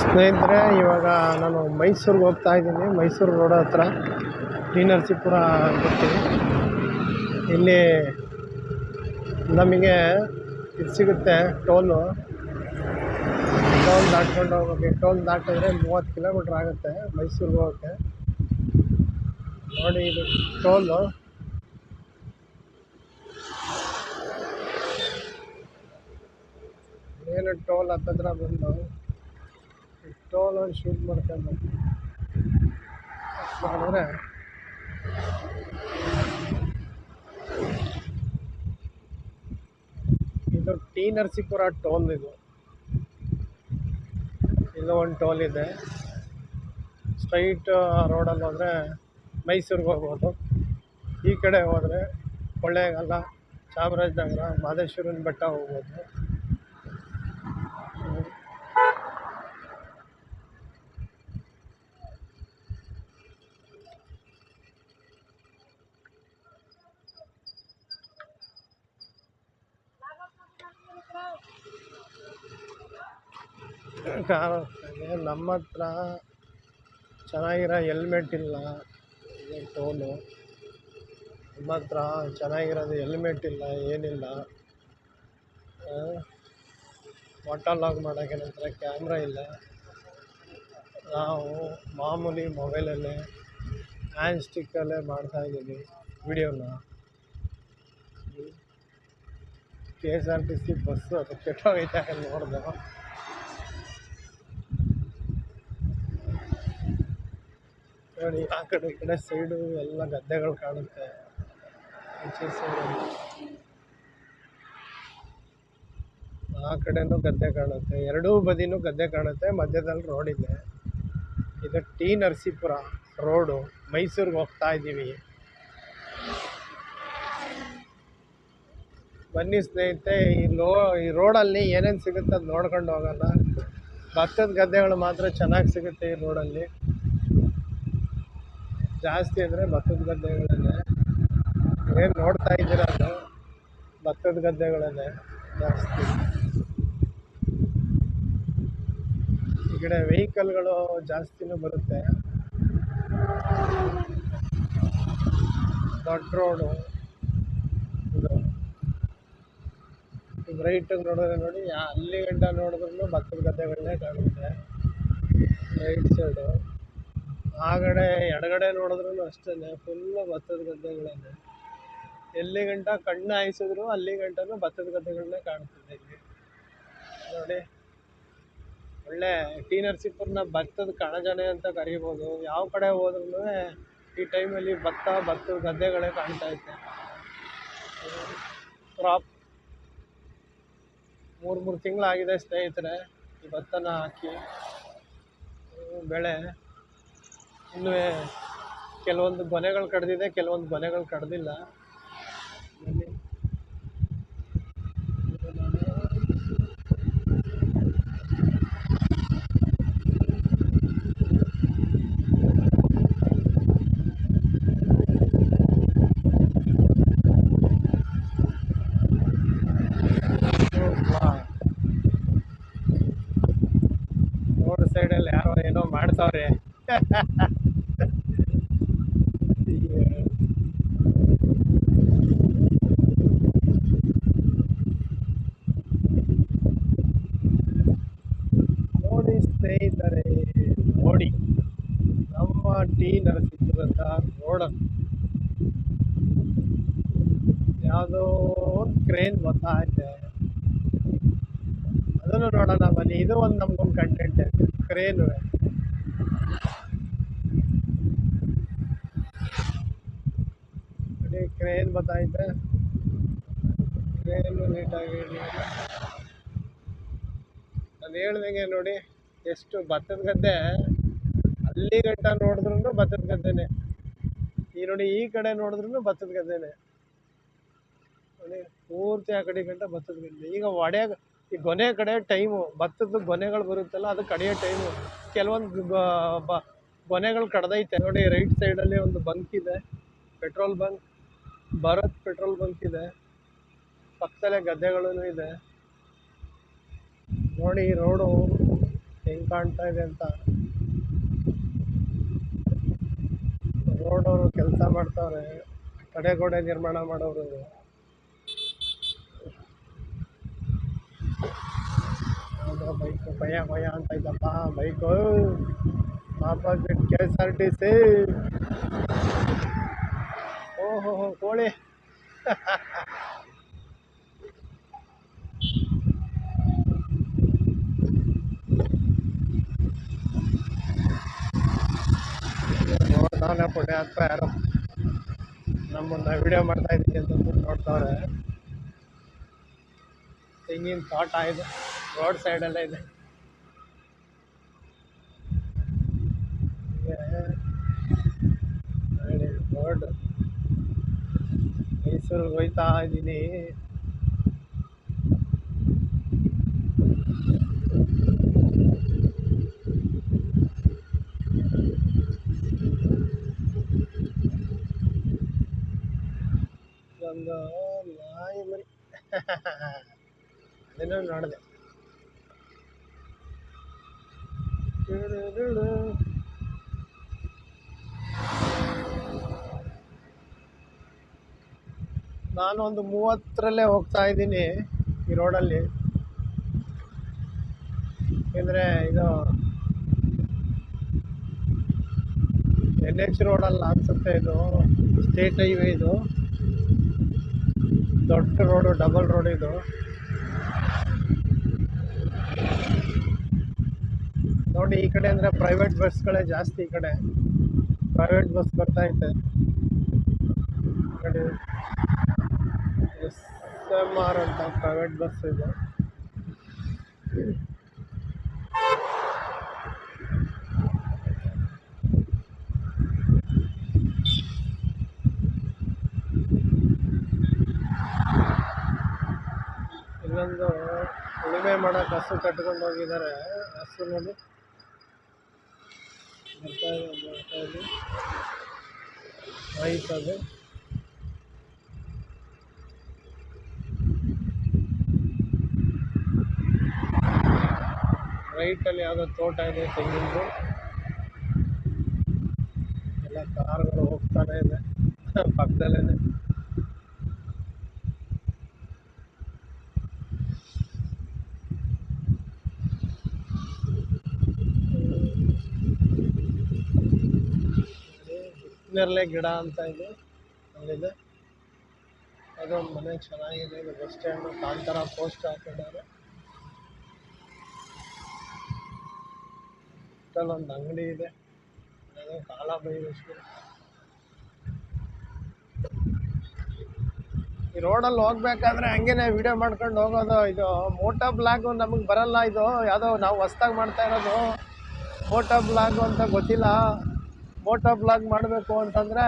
ಸ್ನೇಹಿತರೆ, ಇವಾಗ ನಾನು ಮೈಸೂರಿಗೆ ಹೋಗ್ತಾ ಇದ್ದೀನಿ. ಮೈಸೂರು ರೋಡ್ ಹತ್ರ ಟಿ ನರಸೀಪುರ ಬರ್ತೀನಿ ಇಲ್ಲಿ ನಮಗೆ ಇದು ಸಿಗುತ್ತೆ ಟೋಲು. ಟೋಲ್ ದಾಟ್ಕೊಂಡು ಹೋಗೋಕ್ಕೆ ಟೋಲ್ ದಾಟಿದ್ರೆ ಮೂವತ್ತು ಕಿಲೋಮೀಟ್ರ್ ಆಗುತ್ತೆ ಮೈಸೂರಿಗೆ ಹೋಗೋಕ್ಕೆ ನೋಡಿ ಇದು ಟೋಲು. ಏನು ಟೋಲ್ ಹತ್ತತ್ರ ಬಂದು ಒಂದು ಶೂಟ್ ಮಾಡ್ಕೊಂಡು ಮಾಡಿದ್ರೆ ಇದು ಟಿ ನರ್ಸಿಪುರ ಟೋಲ್ ಇದು. ಇಲ್ಲೋ ಒಂದು ಟೋಲ್ ಇದೆ. ಸ್ಟ್ರೈಟ್ ರೋಡಲ್ಲಿ ಹೋದರೆ ಮೈಸೂರಿಗೆ ಹೋಗ್ಬೋದು. ಈ ಕಡೆ ಹೋದರೆ ಕೊಳ್ಳೇಗಾಲ, ಚಾಮರಾಜನಗರ ಮಾದೇಶ್ವರನ ಬೆಟ್ಟ ಹೋಗ್ಬೋದು. ಕಾರು ಹೋಗ್ತಾಯಿದೆ ನಮ್ಮ ಹತ್ರ ಚೆನ್ನಾಗಿರೋ ಹೆಲ್ಮೆಟ್ ಇಲ್ಲ. ಇದು ಟೋಲು ನಮ್ಮ ಹತ್ರ ಚೆನ್ನಾಗಿರೋದು ಹೆಲ್ಮೆಟ್ ಇಲ್ಲ, ಏನಿಲ್ಲ. ವಾಟರ್ ಲಾಗ್ ಮಾಡೋಕ್ಕೆ ನನ್ನ ಹತ್ರ ಕ್ಯಾಮ್ರಾ ಇಲ್ಲ. ನಾವು ಮಾಮೂಲಿ ಮೊಬೈಲಲ್ಲೇ ಹ್ಯಾಂಡ್ ಸ್ಟಿಕ್ಕಲ್ಲೇ ಮಾಡ್ತಾಯಿದ್ದೀವಿ ವಿಡಿಯೋನ K S R T C bus ಅದು ಕೆಟ್ಟೋಗೈತೆ ನೋಡಿದೆ. ನೋಡಿ, ಆ ಕಡೆ, ಈ ಕಡೆ ಸೈಡು ಎಲ್ಲ ಗದ್ದೆಗಳು ಕಾಣುತ್ತೆ. ಆ ಕಡೆನೂ ಗದ್ದೆ ಕಾಣುತ್ತೆ. ಎರಡೂ ಬದಿನೂ ಗದ್ದೆ ಕಾಣುತ್ತೆ. ಮಧ್ಯದಲ್ಲಿ ರೋಡ್ ಇದೆ. ಇದು ಟಿ ನರಸೀಪುರ ರೋಡು ಮೈಸೂರಿಗೆ ಹೋಗ್ತಾ ಇದ್ದೀವಿ. ಬನ್ನಿ ಸ್ನೇಹಿತೆ ಈ ಲೋ, ಈ ರೋಡಲ್ಲಿ ಏನೇನು ಸಿಗುತ್ತೆ ಅದು ನೋಡ್ಕೊಂಡು ಹೋಗೋಣ. ಭತ್ತದ ಗದ್ದೆಗಳು ಮಾತ್ರ ಚೆನ್ನಾಗಿ ಸಿಗುತ್ತೆ ಈ ರೋಡಲ್ಲಿ ಜಾಸ್ತಿ ಅಂದರೆ ಭತ್ತದ ಗದ್ದೆಗಳನ್ನೇ. ಏನು ನೋಡ್ತಾ ಇದ್ದೀರ ಅದು? ಭತ್ತದ ಗದ್ದೆಗಳನ್ನೇ ಜಾಸ್ತಿ. ಈ ಕಡೆ ವೆಹಿಕಲ್ಗಳು ಜಾಸ್ತಿನೂ ಬರುತ್ತೆ. ದೊಡ್ಡ ರೋಡು ಇದು. ರೈಟಿಗೆ ನೋಡಿದ್ರೆ ನೋಡಿ ಅಲ್ಲಿ ಗಂಟ ನೋಡಿದ್ರು ಭತ್ತದ ಗದ್ದೆಗಳನ್ನೇ ಕಾಣುತ್ತೆ. ರೈಟ್ ಸೈಡು ಆಗಡೆ ಎಡಗಡೆ ನೋಡಿದ್ರು ಅಷ್ಟೇ ಫುಲ್ಲು ಭತ್ತದ ಗದ್ದೆಗಳನ್ನೇ ಎಲ್ಲಿ ಗಂಟ ಕಣ್ಣು ಹಾಯಿಸಿದ್ರು ಅಲ್ಲಿ ಗಂಟನೂ ಭತ್ತದ ಗದ್ದೆಗಳನ್ನೇ ಕಾಣ್ತದೆ ಇಲ್ಲಿ. ನೋಡಿ, ಒಳ್ಳೆ ಟಿ ನರಸೀಪುರನ ಭತ್ತದ ಕಣಜನೆ ಅಂತ ಕರಿಬೋದು. ಯಾವ ಕಡೆ ಹೋದ್ರೂ ಈ ಟೈಮಲ್ಲಿ ಭತ್ತ, ಭತ್ತದ ಗದ್ದೆಗಳೇ ಕಾಣ್ತಾ ಇದೆ ಕ್ರಾಪ್ ಮೂರು ಮೂರು ತಿಂಗಳಾಗಿದೆ ಸ್ನೇಹಿತರೆ, ಈ ಭತ್ತನ ಹಾಕಿ. ಬೆಳೆ ಇನ್ನೂ ಕೆಲವೊಂದು ಗೊನೆಗಳು ಕಡ್ದಿದೆ ಕೆಲವೊಂದು ಗೊನೆಗಳು ಕಡ್ದಿಲ್ಲ. ರೋಡ್ ಸೈಡಲ್ಲಿ ಯಾರೋ ಏನೋ ಮಾಡ್ತಾವ್ರೆ ನೋಡಿ ಸ್ನೇಹಿತರೆ, ನೋಡಿ, ನಮ್ಮ ಟಿ ನರಸೀಪುರದ ರೋಡನ್ನು ಯಾವುದೋ ಒಂದು ಕ್ರೇನ್ ಬರ್ತಾ ಇದೆ. ಅದನ್ನು ನೋಡೋಣ ಬನ್ನಿ. ಇದು ಒಂದು ನಮ್ಗೊಂದು ಕಂಟೆಂಟ್ ಕ್ರೇನು. ನೋಡಿ, ಕ್ರೇನ್ ಬರ್ತಾ ಇದೆ. ಕ್ರೇನು ನೀಟಾಗಿ ನಾನು ಹೇಳ್ದಂಗೆ ನೋಡಿ. ಎಷ್ಟು ಭತ್ತದ ಗದ್ದೆ? ಅಲ್ಲಿ ಗಂಟ ನೋಡಿದ್ರು ಭತ್ತದ ಗದ್ದೆನೆ. ಈ ನೋಡಿ ಈ ಕಡೆ ನೋಡಿದ್ರು ಭತ್ತದ ಗದ್ದೆನೆ. ಪೂರ್ತಿ ಆ ಕಡೆ ಗಂಟ ಭತ್ತದ ಗದ್ದೆ. ಈಗ ಒಡೆ ಈ ಗೊನೆ ಕಡೆ ಟೈಮು ಭತ್ತದ ಗೊನೆಗಳು ಬರುತ್ತಲ್ಲ, ಅದು ಕಡೆಯ ಟೈಮು ಕೆಲವೊಂದು ಗೊನೆಗಳು ಕಡ್ದೈತೆ. ನೋಡಿ ರೈಟ್ ಸೈಡಲ್ಲಿ ಒಂದು ಬಂಕ್ ಇದೆ. Petrol bunk Bharat petrol bunk ಇದೆ. ಪಕ್ಕದಲ್ಲೇ ಗದ್ದೆಗಳೂ ಇದೆ. ನೋಡಿ ರೋಡು ಕಾಣ್ತಾ ಇದೆ ಅಂತ. ರೋಡ್ ಅವರು ಕೆಲಸ ಮಾಡ್ತಾವ್ರೆ, ತಡೆಗೋಡೆ ನಿರ್ಮಾಣ ಮಾಡೋರು. ಬೈಕ್, ಭಯ ಭಯ ಅಂತ ಇದ್ದಪ್ಪ bike. Opposite K S R T C. ಓಹೋ, ಕೋಳಿ. ನೋಡ್ತಾವನೆ ಹತ್ರ ಯಾರೋ ನಮ್ಮನ್ನ ವಿಡಿಯೋ ಮಾಡ್ತಾ ಇದ್ದೀನಿ ಅಂತ ನೋಡ್ತಾವ್ರೆ. ತೆಂಗಿನ ತೋಟ ಇದೆ ರೋಡ್ ಸೈಡಲ್ಲೇ ಇದೆ. ರೋಡ್ ಮೈಸೂರಿಗೆ ಹೋಯ್ತಾ ಇದ್ದೀನಿ ಒಂದು ನಾಯಿ ಮರಿ ಅದನ್ನು ನೋಡಿದೆ. ನಾನು ಒಂದು ಮೂವತ್ತರಲ್ಲೇ ಹೋಗ್ತಾ ಇದ್ದೀನಿ ಈ ರೋಡಲ್ಲಿ. ಏಕೆಂದರೆ ಇದು ಎನ್ ಎಚ್ ರೋಡಲ್ಲ ಅನ್ಸುತ್ತೆ ಇದು, ಸ್ಟೇಟ್ ಹೈವೇ ಇದು. ದೊಡ್ಡ ರೋಡು, ಡಬಲ್ ರೋಡ್ ಇದು. ನೋಡಿ, ಈ ಕಡೆ ಅಂದರೆ ಪ್ರೈವೇಟ್ ಬಸ್ಗಳೇ ಜಾಸ್ತಿ ಈ ಕಡೆ. ಪ್ರೈವೇಟ್ ಬಸ್ ಬರ್ತಾ ಐತೆ ಈ ಕಡೆ ಎಸ್ ಎಂ ಆರ್ ಅಂತ ಪ್ರೈವೇಟ್ ಬಸ್ ಇದು. ಇಲ್ಲೊಂದು ಉಳುಮೆ ಮಾಡಕ್ಕೆ ಹಸು ಕಟ್ಕೊಂಡು ಹೋಗಿದ್ದಾರೆ ಹಸು ನೋಡಿ ಬರ್ತಾ ಇದೆ ಬರ್ತಾ ಇದೆ. ಆಯ್ತು ರೈಟಲ್ಲಿ ಯಾವುದೋ ತೋಟ ಇದೆ ತೆಂಗಿನದು ಎಲ್ಲ ಕಾರ್ಗಳು ಹೋಗ್ತಾನೆ ಇದೆ. ಪಕ್ಕದಲ್ಲೇ ನೇರಳೆ ಗಿಡ ಅಂತ ಇದೆ. ಅಲ್ಲಿದೆ ಅದೊಂದು ಮನೆ ಚೆನ್ನಾಗಿದೆ. ಇದು ಬಸ್ ಸ್ಟ್ಯಾಂಡ್. ಕಾಂತಾರ ಪೋಸ್ಟ್ ಹಾಕಿದ್ದಾರೆ. ಒಂದು ಅಂಗಡಿ ಇದೆ. ಅದೇ ಕಾಲ ಬೈರೇಶ್ವರ. ಈ ರೋಡಲ್ಲಿ ಹೋಗ್ಬೇಕಾದ್ರೆ ಹಂಗೇನೆ ವಿಡಿಯೋ ಮಾಡ್ಕೊಂಡು ಹೋಗೋದು. ಇದು ಮೋಟೋ ಬ್ಲಾಗು ನಮಗೆ ಬರಲ್ಲ ಇದು. ಯಾವುದೋ ನಾವು ಹೊಸ್ದಾಗಿ ಮಾಡ್ತಾ ಇರೋದು. ಮೋಟೋ ಬ್ಲಾಗು ಅಂತ ಗೊತ್ತಿಲ್ಲ. ಮೋಟೋ ಬ್ಲಾಗ್ ಮಾಡಬೇಕು ಅಂತಂದರೆ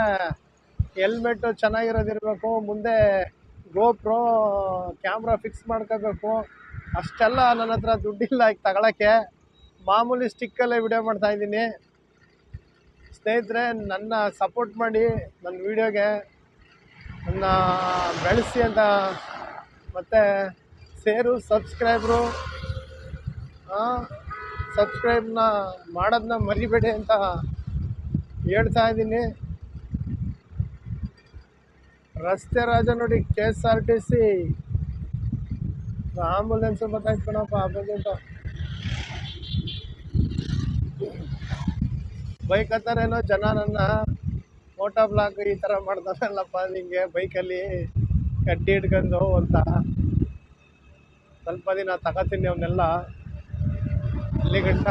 ಹೆಲ್ಮೆಟ್ಟು ಚೆನ್ನಾಗಿರೋದಿರಬೇಕು, ಮುಂದೆ ಗೋಪ್ರೋ ಕ್ಯಾಮ್ರಾ ಫಿಕ್ಸ್ ಮಾಡ್ಕೋಬೇಕು. ಅಷ್ಟೆಲ್ಲ ನನ್ನ ಹತ್ರ ದುಡ್ಡಿಲ್ಲ ಈಗ ತಗೊಳಕ್ಕೆ. ಮಾಮೂಲಿ ಸ್ಟಿಕ್ಕಲ್ಲೇ ವಿಡಿಯೋ ಮಾಡ್ತಾ ಇದ್ದೀನಿ. ಸ್ನೇಹಿತರೆ, ನನ್ನ ಸಪೋರ್ಟ್ ಮಾಡಿ ನನ್ನ ವೀಡಿಯೋಗೆ ನನ್ನ ಬೆಳೆಸಿ ಅಂತ ಮತ್ತು ಸೇರು ಸಬ್ಸ್ಕ್ರೈಬ್ರು ಸಬ್ಸ್ಕ್ರೈಬ್ನ ಮಾಡೋದನ್ನ ಮರಿಬೇಡಿ ಅಂತ ಹೇಳ್ತಾ ಇದ್ದೀನಿ. ರಸ್ತೆ ರಾಜ ನೋಡಿ K S R T C ambulance ಬರ್ತಾಯ್ತು ಕಣಪ್ಪ, ಆಪೋಸಿಟ್ ಬೈಕ್ ಹತ್ತಾರೇನೋ ಜನ ನನ್ನ ಮೋಟೋ ಬ್ಲಾಕ್ ಈ ಥರ ಮಾಡ್ತಾರಲ್ಲಪ್ಪ, ನಿಂಗೆ ಬೈಕಲ್ಲಿ ಕಡ್ಡಿ ಹಿಡ್ಕೊಂಡು ಅಂತ. ಸ್ವಲ್ಪ ದಿನ ತಗೋತೀನಿ ಅವನ್ನೆಲ್ಲ ಅಲ್ಲಿಗಂಟ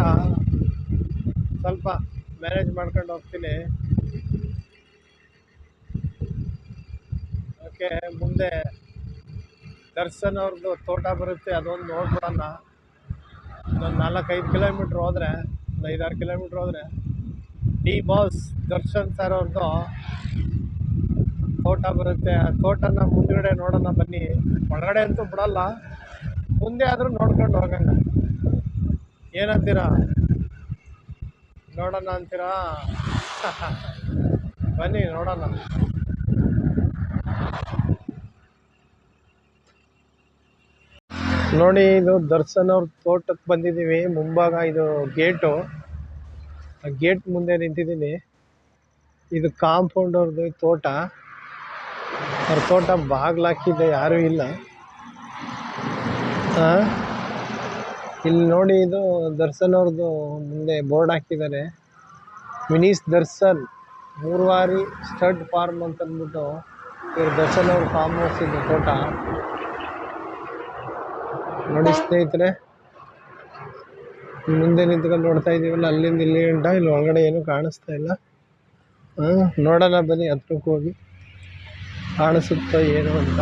ಸ್ವಲ್ಪ ಮ್ಯಾನೇಜ್ ಮಾಡ್ಕೊಂಡು ಹೋಗ್ತೀನಿ. ಓಕೆ ಮುಂದೆ ದರ್ಶನ್ ಅವ್ರದ್ದು ತೋಟ ಬರುತ್ತೆ, ಅದೊಂದು ನೋಡ್ಬಿಡೋಣ. ಇನ್ನೊಂದು ನಾಲ್ಕೈದು ಕಿಲೋಮೀಟ್ರ್ ಹೋದರೆ, ಒಂದು ಐದಾರು ಕಿಲೋಮೀಟ್ರ್ ಹೋದರೆ, ಡಿ ಬಾಸ್ ದರ್ಶನ್ ಸರ್ ಅವ್ರದ್ದು ತೋಟ ಬರುತ್ತೆ. ಆ ತೋಟನ ಮುಂದ್ಗಡೆ ನೋಡೋಣ ಬನ್ನಿ. ಒಳಗಡೆ ಅಂತೂ ಬಿಡಲ್ಲ, ಮುಂದೆ ಆದರೂ ನೋಡ್ಕೊಂಡು ಹೋಗೋಣ. ಏನಂತೀರಾ? ನೋಡೋಣ ಅಂತೀರಾ? ಬನ್ನಿ, ನೋಡೋಣ. ನೋಡಿ, ಇದು ದರ್ಶನ್ ಅವ್ರ ತೋಟಕ್ಕೆ ಬಂದಿದ್ದೀವಿ. ಮುಂಭಾಗ ಇದು ಗೇಟು. ಆ ಗೇಟ್ ಮುಂದೆ ನಿಂತಿದ್ದೀನಿ. ಇದು ಕಾಂಪೌಂಡ್ ಅವ್ರದ್ದು ತೋಟ. ಅವ್ರ ತೋಟ ಬಾಗ್ಲಾಕಿದ್ದೆ ಯಾರೂ ಇಲ್ಲ. ಆ? ಇಲ್ಲಿ ನೋಡಿ ಇದು ದರ್ಶನ್ ಅವ್ರದ್ದು ಮುಂದೆ ಬೋರ್ಡ್ ಹಾಕಿದ್ದಾರೆ. ಮಿನೀಸ್ ದರ್ಶನ್, ಮೂರ್ವಾರಿ ಸ್ಟಡ್ ಫಾರ್ಮ್ ಅಂತ ಅಂದ್ಬಿಟ್ಟು ಇವ್ರು ದರ್ಶನ್ ಅವ್ರ ಫಾರ್ಮ್ ಹೌಸ್ ಇದು ತೋಟ. ನೋಡಿ ಸ್ನೇಹಿತರೆ, ಮುಂದೆ ನಿಂತ್ಕೊಂಡು ನೋಡ್ತಾ ಇದೀವಲ್ಲ, ಅಲ್ಲಿಂದ ಇಲ್ಲಿ ಗಂಟ ಇಲ್ಲಿ ಒಳಗಡೆ ಏನು ಕಾಣಿಸ್ತಾ ಇಲ್ಲ. ನೋಡೋಣ ಬನ್ನಿ ಹತ್ರಕ್ಕೆ ಹೋಗಿ. ಕಾಣಿಸುತ್ತೋ ಏನು ಅಂತ.